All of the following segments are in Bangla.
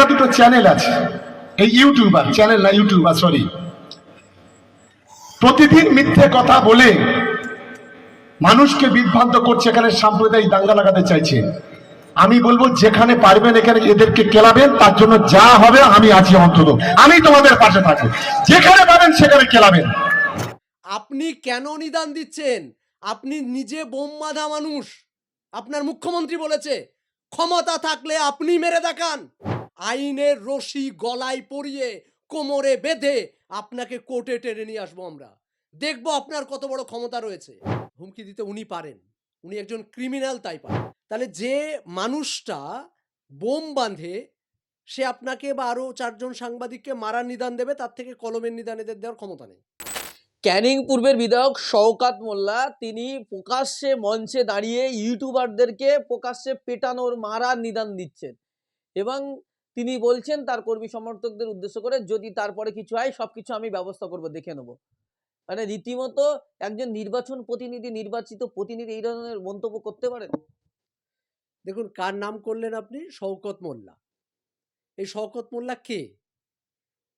একটা দুটো চ্যানেল আছে। এই ইউটিউবার চ্যানেল না ইউটিউবার সরি প্রতিদিন মিথ্যে কথা বলে মানুষকে বিভ্রান্ত করছে এখানে সাম্প্রদায়িক দাঙ্গা লাগাতে চাইছে। আমি বলব, যেখানে পারবেন এখানে এদেরকে কেলাবেন, তার জন্য যা হবে আমি আছি অন্তত। আমি তোমাদের পাশে থাকব। যেখানে পারেন সেখানে কেলাবেন। আপনি কেন নিদান দিচ্ছেন? আপনি নিজে বোম মানুষ। আপনার মুখ্যমন্ত্রী বলেছে, ক্ষমতা থাকলে আপনি মেরে দেখান। আইনের রশি গলায় পরিয়ে কোমরে বেঁধে আপনাকে কোর্টে টেনে নিয়ে আসব আমরা। দেখব আপনার কত বড় ক্ষমতা রয়েছে। হুমকি দিতে উনি পারেন। উনি একজন ক্রিমিনাল তাই পারেন তাহলে যে মানুষটা বোম বাঁধে, সে আপনাকে বা আরও চারজন সাংবাদিককে মারার নিদান দেবে, তার থেকে কলমের নিদান এদের দেওয়ার ক্ষমতা নেই। ক্যানিং পূর্বের বিধায়ক শওকাত মোল্লা, তিনি প্রকাশ্যে মঞ্চে দাঁড়িয়ে ইউটিউবারদেরকে প্রকাশ্যে পেটানোর, মারার নিদান দিচ্ছেন। এবং তিনি বলছেন, তার কর্মী সমর্থকদের উদ্দেশ্য করে যদি তারপরে কিছু হয়, সবকিছু আমি ব্যবস্থা করব, দেখে নেব। মানে রীতিমতো একজন নির্বাচন প্রতিনিধি, নির্বাচিত প্রতিনিধি এই ধরনের মন্তব্য করতে পারেন? দেখুন, কার নাম করলেন আপনি? শওকত মোল্লা। এই শওকত মোল্লা কে?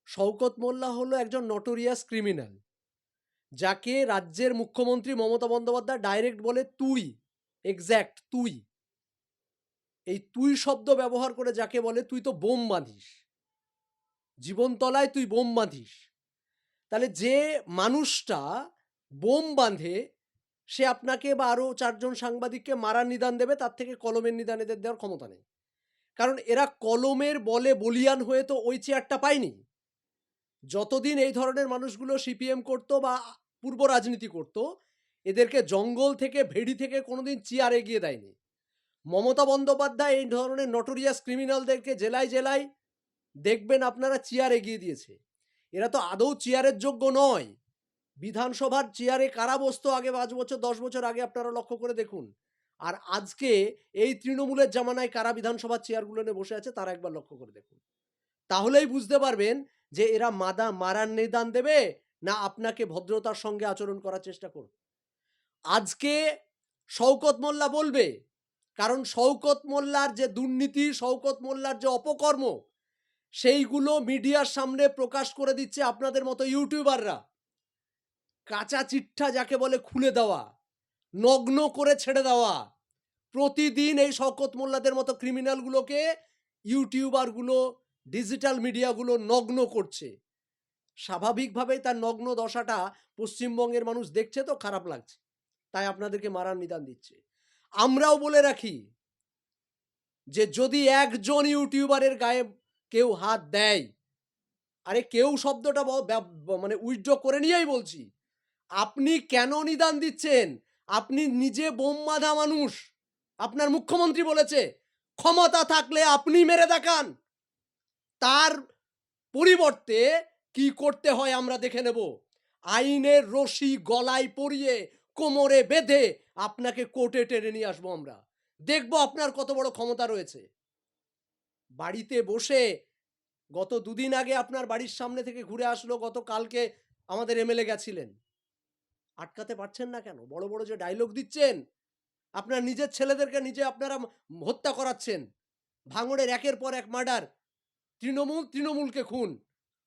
শওকত মোল্লা হলো একজন নটোরিয়াস ক্রিমিনাল যাকে রাজ্যের মুখ্যমন্ত্রী মমতা বন্দ্যোপাধ্যায় ডাইরেক্ট বলে তুই এক্স্যাক্ট তুই। এই তুই শব্দ ব্যবহার করে যাকে বলে তুই তো বোম বাঁধিস। জীবনতলায় তুই বোম বাঁধিস। তাহলে যে মানুষটা বোম বাঁধে, সে আপনাকে বা আরও চারজন সাংবাদিককে মারার নিদান দেবে, তার থেকে কলমের নিদান এদের দেওয়ার ক্ষমতা নেই। কারণ এরা কলমের বলে বলিয়ান হয়ে তো ওই চেয়ারটা পায়নি। যতদিন এই ধরনের মানুষগুলো সিপিএম করতো বা পূর্ব রাজনীতি করত, এদেরকে জঙ্গল থেকে, ভেড়ি থেকে কোনোদিন চেয়ার এগিয়ে দেয়নি। মমতা বন্দ্যোপাধ্যায় এই ধরনের নটোরিয়াস ক্রিমিনালদেরকে জেলায় জেলায় দেখবেন আপনারা চেয়ার এগিয়ে দিয়েছে। এরা তো আদৌ চেয়ারের যোগ্য নয়। বিধানসভার চেয়ারে কারা বসতো আগে পাঁচ বছর, দশ বছর আগে আপনারা লক্ষ্য করে দেখুন। আর আজকে এই তৃণমূলের জামানায় কারা বিধানসভার চেয়ারগুলো নিয়ে বসে আছে তারা একবার লক্ষ্য করে দেখুন। তাহলেই বুঝতে পারবেন যে এরা মাদা মারার নিদান দেবে না আপনাকে ভদ্রতার সঙ্গে আচরণ করার চেষ্টা করবে। আজকে শওকত মোল্লা বলবে কারণ শওকত মোল্লার যে দুর্নীতি, শওকত মোল্লার যে অপকর্ম, সেইগুলো মিডিয়ার সামনে প্রকাশ করে দিচ্ছে আপনাদের মতো ইউটিউবাররা। কাঁচা চিঠা যাকে বলে খুলে দেওয়া, নগ্ন করে ছেড়ে দেওয়া। প্রতিদিন এই শওকত মোল্লাদের মতো ক্রিমিনালগুলোকে ইউটিউবারগুলো, ডিজিটাল মিডিয়াগুলো নগ্ন করছে। স্বাভাবিকভাবেই তার নগ্ন দশাটা পশ্চিমবঙ্গের মানুষ দেখছে তো খারাপ লাগছে। তাই আপনাদেরকে মারার নিদান দিচ্ছে। আমরাও বলে রাখি যে, যদি একজন ইউটিউবারের গায়ে কেউ হাত দেয়, আরে কেউ শব্দটা মানে উইথড্র করে নিয়েই বলছি, আপনি কেন নিদান দিচ্ছেন? আপনি নিজে বোম বাঁধা মানুষ। আপনার মুখ্যমন্ত্রী বলেছে, ক্ষমতা থাকলে আপনি মেরে দেখান। তার পরিবর্তে কি করতে হয় আমরা দেখে নেব। আইনের রশি গলায় পরিয়ে কোমরে বেঁধে আপনাকে কোর্টে টেনে নিয়ে আসব আমরা। দেখব আপনার কত বড় ক্ষমতা রয়েছে। বাড়িতে বসে গত দুদিন আগে আপনার বাড়ির সামনে থেকে ঘুরে আসলো গত কালকে আমাদের এমএলএ গেছিলেন। আটকাতে পারছেন না কেন? বড় বড় যে ডায়লগ দিচ্ছেন, আপনার নিজের ছেলেদেরকে নিজে আপনারা হত্যা করাচ্ছেন। ভাঙড়ের একের পর এক মার্ডার। তৃণমূল, তৃণমূলকে খুন।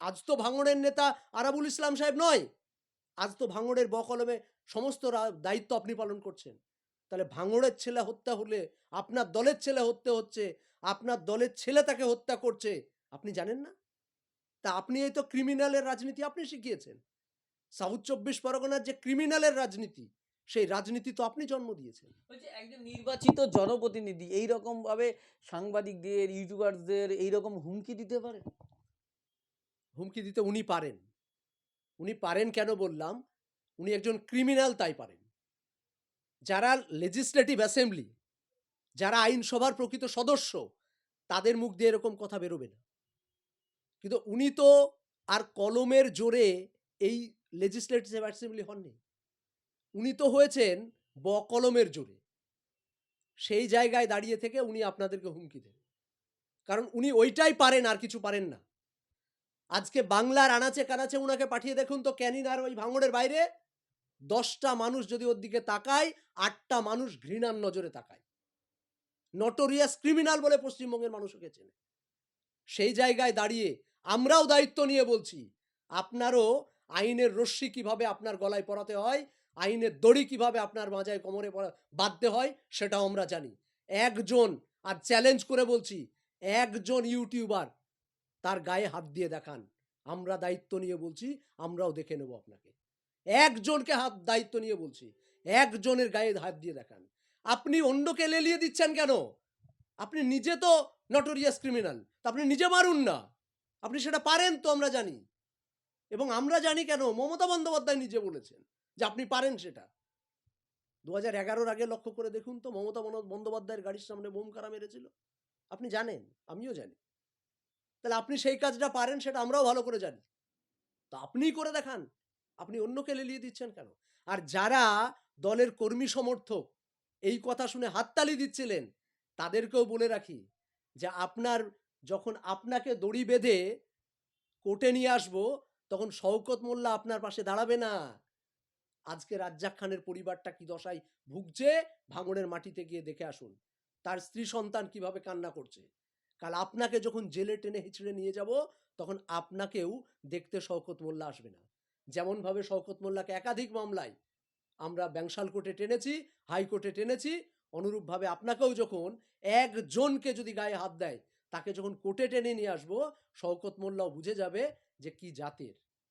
আজ তো ভাঙড়ের নেতা আরাবুল ইসলাম সাহেব নয়। আজ তো ভাঙড়ের বকলমে সমস্ত দায়িত্ব আপনি পালন করছেন। তাহলে ভাঙড়ের ছেলে হত্যা হলে আপনার দলের ছেলে হত্যা হচ্ছে আপনার দলের ছেলে তাকে হত্যা করছে আপনি জানেন না? তা আপনি এই তো ক্রিমিনালের রাজনীতি আপনি শিখিয়েছেন। সাউথ চব্বিশ পরগনার যে ক্রিমিনালের রাজনীতি সেই রাজনীতি তো আপনি জন্ম দিয়েছেন। বলছি একজন নির্বাচিত জনপ্রতিনিধি এই রকম ভাবে সাংবাদিকদের ইউটিউবারদের এইরকম হুমকি দিতে পারে? হুমকি দিতে উনি পারেন। উনি পারেন কেন বললাম? উনি একজন ক্রিমিনাল তাই পারেন। যারা লেজিসলেটিভ অ্যাসেম্বলি যারা আইনসভার প্রকৃত সদস্য, তাদের মুখ দিয়ে এরকম কথা বেরোবে না। কিন্তু উনি তো আর কলমের জোরে এই লেজিসলেটিভ অ্যাসেম্বলি হননি। উনি তো হয়েছেন ব কলমের জোরে। সেই জায়গায় দাঁড়িয়ে থেকে উনি আপনাদেরকে হুমকি দেন। কারণ উনি ওইটাই পারেন আর কিছু পারেন না। আজকে বাংলার আনাচে কানাচে উনাকে পাঠিয়ে দেখুন তো ক্যানিন আর ওই ভাঙড়ের বাইরে। দশটা মানুষ যদি ওর দিকে তাকায়, আটটা মানুষ ঘৃণার নজরে তাকায়। নটোরিয়াস ক্রিমিনাল বলে পশ্চিমবঙ্গের মানুষ ওকে চেনে। সেই জায়গায় দাঁড়িয়ে আমরাও দায়িত্ব নিয়ে বলছি, আপনারও আইনের রশ্মি কীভাবে আপনার গলায় পরাতে হয়, আইনের দড়ি কীভাবে আপনার মাজায় কোমরে বাঁধতে হয়, সেটাও আমরা জানি। একজন, আর চ্যালেঞ্জ করে বলছি, একজন ইউটিউবার তার গায়ে হাত দিয়ে দেখান। আমরা দায়িত্ব নিয়ে বলছি, আমরাও দেখে নেব আপনাকে। একজনকে হাত, দায়িত্ব নিয়ে বলছি। একজনের গায়ে হাত দিয়ে দেখান। আপনি অন্যকে লেলিয়ে দিচ্ছেন কেন? আপনি নিজে তো নটোরিয়াস ক্রিমিনাল তা আপনি নিজে মারুন না। আপনি সেটা পারেন তো, আমরা জানি। এবং আমরা জানি কেন? মমতা বন্দ্যোপাধ্যায় নিজে বলেছেন যে আপনি পারেন সেটা। দু হাজার এগারোর আগে লক্ষ্য করে দেখুন তো, মমতা বন- বন্দ্যোপাধ্যায়ের গাড়ির সামনে বোম কারা মেরেছিল। আপনি জানেন, আমিও জানি। তাহলে আপনি সেই কাজটা পারেন, সেটা আমরাও ভালো করে জানি। তো আপনিই করে দেখান। আপনি অন্যকে লেলিয়ে দিচ্ছেন কেন? আর যারা দলের কর্মী সমর্থক, এই কথা শুনে হাততালি দিচ্ছিলেন, তাদেরকেও বলে রাখি যে, আপনার যখন আপনাকে দড়ি বেঁধে কোর্টে নিয়ে আসব, তখন শওকত মোল্লা আপনার পাশে দাঁড়াবে না। আজকে রাজ্জাক খানের পরিবারটা কি দশায় ভুগছে? ভাঙড়ের মাটিতে গিয়ে দেখে আসুন। তার স্ত্রী সন্তান কীভাবে কান্না করছে? কাল আপনাকে যখন জেলে টেনে হিচড়ে নিয়ে যাব, তখন আপনাকেও দেখতে শওকত মোল্লা আসবে না। যেমনভাবে শওকত মোল্লাকে একাধিক মামলায় আমরা ব্যাংশাল কোর্টে টেনেছি, হাইকোর্টে টেনেছি, অনুরূপভাবে আপনাকেও যখন একজনকে যদি গায়ে হাত দেয়, তাকে যখন কোর্টে টেনে নিয়ে আসব, শওকত মোল্লাও বুঝে যাবে যে কি জাতের।